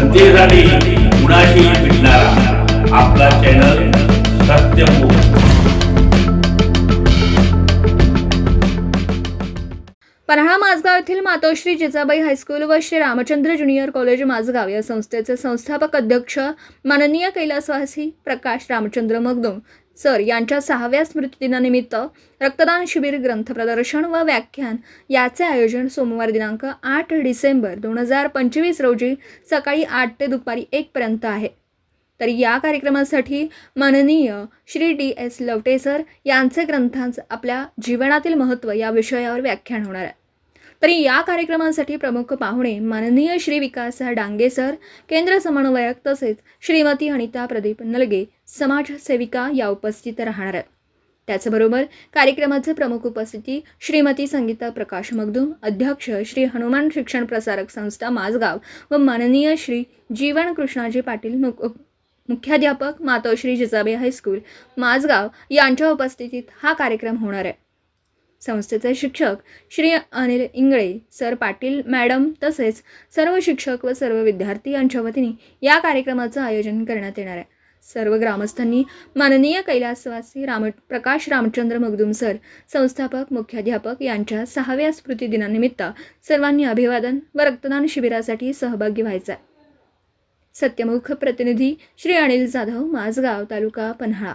जनतेसाठी कुणाशी भेटणारा? आपला चॅनल सत्यमुख पन्हाळा माझगाव येथील मातोश्री जिजाबाई हायस्कूल व श्री रामचंद्र ज्युनियर कॉलेज माझगाव या संस्थेचे संस्थापक अध्यक्ष माननीय कैलासवासी प्रकाश रामचंद्र मगदुम. सर यांच्या सहाव्या स्मृतिदिनानिमित्त रक्तदान शिबिर ग्रंथ प्रदर्शन व व्याख्यान याचे आयोजन सोमवार दिनांक आठ डिसेंबर दोन हजार पंचवीस रोजी सकाळी आठ ते दुपारी एकपर्यंत आहे. तर या कार्यक्रमासाठी माननीय Shri D S Lavate sir यांचे ग्रंथांचं आपल्या जीवनातील महत्त्व या विषयावर व्याख्यान होणार आहे. तरी या कार्यक्रमांसाठी प्रमुख पाहुणे माननीय श्री विकास डांगे सर केंद्र समन्वयक तसेच श्रीमती अनिता प्रदीप नलगे समाजसेविका या उपस्थित राहणार आहेत. त्याचबरोबर कार्यक्रमाचे प्रमुख उपस्थिती श्रीमती संगीता प्रकाश मगदूम अध्यक्ष श्री हनुमान शिक्षण प्रसारक संस्था माझगाव व माननीय श्री जीवन कृष्णाजी पाटील मुख्याध्यापक मातोश्री जिजाबे हायस्कूल माझगाव यांच्या उपस्थितीत हा कार्यक्रम होणार आहे. संस्थेचे शिक्षक श्री अनिल इंगळे सर पाटील मॅडम तसेच सर्व शिक्षक व सर्व विद्यार्थी यांच्या वतीने या कार्यक्रमाचं आयोजन करण्यात येणार आहे. सर्व ग्रामस्थांनी माननीय कैलासवासी राम प्रकाश रामचंद्र मगदुम सर संस्थापक मुख्याध्यापक यांच्या सहाव्या स्मृती दिनानिमित्त सर्वांनी अभिवादन व रक्तदान शिबिरासाठी सहभागी व्हायचा आहे. सत्यमुख प्रतिनिधी श्री अनिल जाधव माझगाव तालुका पन्हाळा.